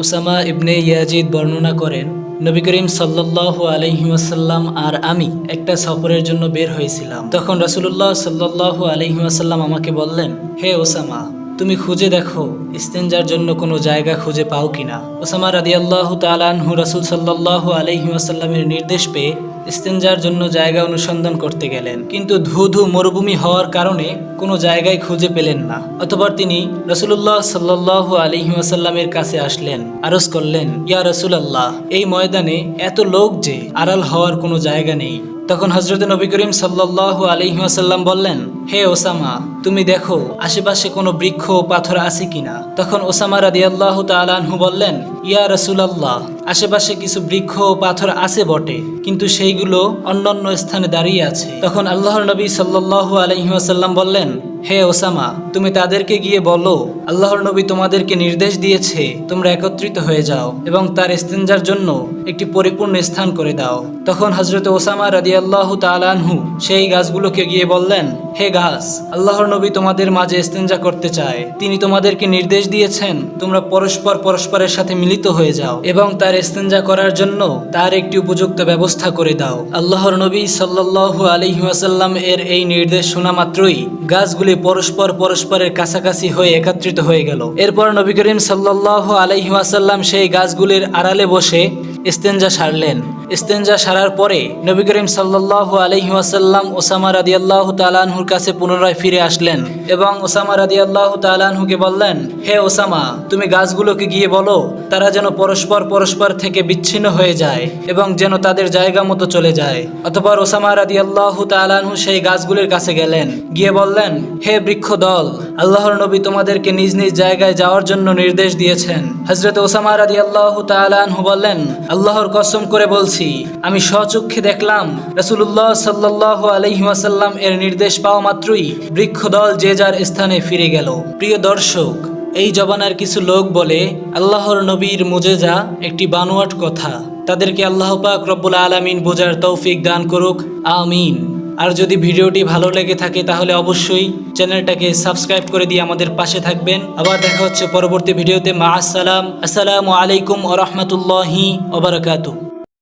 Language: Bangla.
ওসামা ইবনে ইয়াজিদ বর্ণনা করেন, নবী করিম সাল্লাহ আলহিমাসাল্লাম আর আমি একটা সফরের জন্য বের হয়েছিলাম। তখন রাসূলুল্লাহ সাল্লাল্লাহু আলহিমাসাল্লাম আমাকে বললেন, হে ওসামা তুমি খুঁজে দেখো ইস্তেঞ্জার জন্য কোনো জায়গা খুঁজে পাও কিনা। ওসামা রাদিয়াল্লাহু তাআলাহু রাসূল সাল্লাল্লাহু আলাইহি ওয়াসাল্লামের নির্দেশ পেয়ে ইস্তেঞ্জার জন্য জায়গা অনুসন্ধান করতে গেলেন। কিন্তু ধু ধু মরুভূমি হওয়ার কারণে কোনো জায়গায় খুঁজে পেলেন না। অতবার তিনি রসুল্লাহ সাল্লাল্লাহু আলাইহি ওয়াসাল্লামের কাছে আসলেন, আরজ করলেন, ইয়া রসুলাল্লাহ, এই ময়দানে এত লোক যে আড়াল হওয়ার কোনো জায়গা নেই। তখন হজরত নবী করিম সাল্লাহ আলিহাসাল্লাম বললেন, হে ওসামা, তুমি দেখো, আশেপাশে কোনো বৃক্ষ ও পাথর আছে কিনা? তখন ওসামা রাদি আল্লাহ তালহু বললেন, ইয়া রসুলাল্লাহ, আশেপাশে কিছু বৃক্ষ ও পাথর আছে বটে, কিন্তু সেইগুলো অন্যান্য স্থানে দাঁড়িয়ে আছে। তখন আল্লাহর নবী সাল্লাহ আলহিহাসাল্লাম বললেন হে ওসামা, তুমি তাদেরকে গিয়ে বলো, আল্লাহর নবী তোমাদেরকে নির্দেশ দিয়েছে, তোমরা একত্রিত হয়ে যাও এবং তার ইস্তেঞ্জার জন্য একটি পরিপূর্ণ স্থান করে দাও। তখন হজরত ওসামা রাদিয়াল্লাহু তাআলাহু সেই গাছগুলোকে গিয়ে বললেন, হে গাছ, আল্লাহর নবী তোমাদের মাঝে ইস্তেঞ্জা করতে চায়। তিনি তোমাদেরকে নির্দেশ দিয়েছেন, তোমরা পরস্পর পরস্পরের সাথে মিলিত হয়ে যাও এবং তার ইস্তেঞ্জা করার জন্য তার একটি উপযুক্ত ব্যবস্থা করে দাও। আল্লাহর নবী সাল্লাল্লাহু আলাইহি ওয়াসাল্লাম এর এই নির্দেশ শোনা মাত্রই গাছগুলি পরস্পর পরস্পরের কাছাকাছি হয়ে একত্রিত হয়ে গেল। এরপর নবী করিম সাল্লাহ আলহিমাসাল্লাম সেই গাছগুলির আড়ালে বসে ইস্তেঞ্জা সারলেন। ইস্তেঞ্জা সারার পরে নবী করিম সাল্লাল্লাহু আলাইহি ওয়াসাল্লাম ওসামা রাদিয়াল্লাহু তাআলাহুর কাছে পুনরায় ফিরে আসলেন এবং ওসামা রাদিয়াল্লাহু তাআলাহুকে বললেন, হে ওসামা, তুমি গাছগুলোকে গিয়ে বলো, তারা যেন পরস্পর পরস্পর থেকে বিচ্ছিন্ন হয়ে যায় এবং যেন তাদের জায়গা মতো চলে যায়। অতপর ওসামা রাদিয়াল্লাহু তাআলাহু সেই গাছগুলির কাছে গেলেন, গিয়ে বললেন, হে বৃক্ষ দল, আল্লাহর নবী তোমাদেরকে নিজ নিজ জায়গায় যাওয়ার জন্য নির্দেশ দিয়েছেন। হজরত ওসামা রাদিয়াল্লাহু তাআলাহু বললেন, আল্লাহর কসম করে বলছি আমি স্বচক্ষে দেখলাম রাসূলুল্লাহ সাল্লাল্লাহু আলাইহি ওয়াসাল্লাম এর নির্দেশ পাওয়া মাত্রই বৃক্ষদল যে যার স্থানে ফিরে গেল। প্রিয় দর্শক, এই জবানার কিছু লোক বলে, আল্লাহর নবীর মুজেজা একটি বানোয়াট কথা। তাদেরকে আল্লাহ পাক রব্বুল আলামিন বোঝার তৌফিক দান করুক। আমিন। আর যদি ভিডিওটি ভালো লেগে থাকে তাহলে অবশ্যই চ্যানেলটাকে সাবস্ক্রাইব করে দিয়ে আমাদের পাশে থাকবেন। আবার দেখা হচ্ছে পরবর্তী ভিডিওতে। মা আসসালাম। আসসালামু আলাইকুম ওরহমতুল্লাহি ওবরাকাতু